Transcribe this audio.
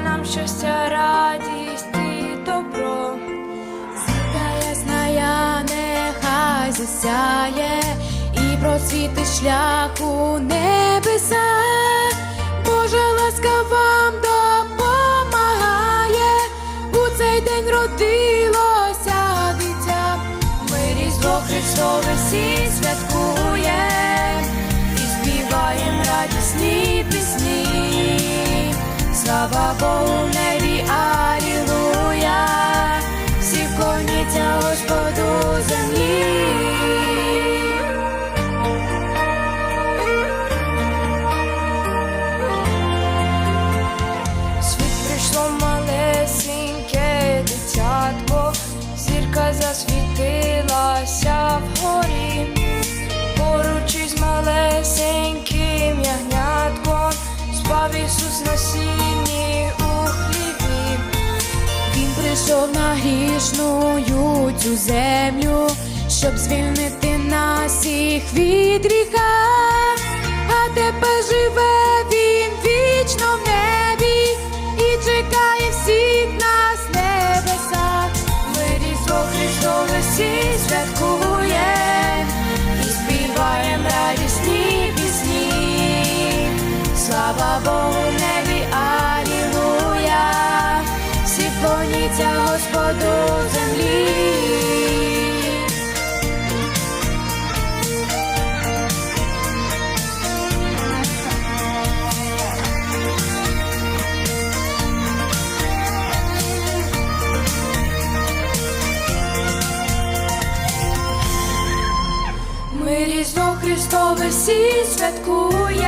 нам щастя, радість і добро. Зірка ясная нехай засяє і просвітить шлях у небеса. Божа ласка вам допомагає, у цей день родилося дитя. Ми Різдво Христове всі співаєм радісні пісні. Світ прийшло малесеньке дитятко, зірка засвітилася вгорі, поруч із малесеньким ягнятком спав Ісус на сіні у хліві. Він прийшов на грішную цю землю, щоб звільнити нас всіх від гріха, всі святкуєм і співаєм радісні пісні. Слава Богу в небі, Алілуя, всі вклоняться Господу Ми Різдво Христове всі святкуєм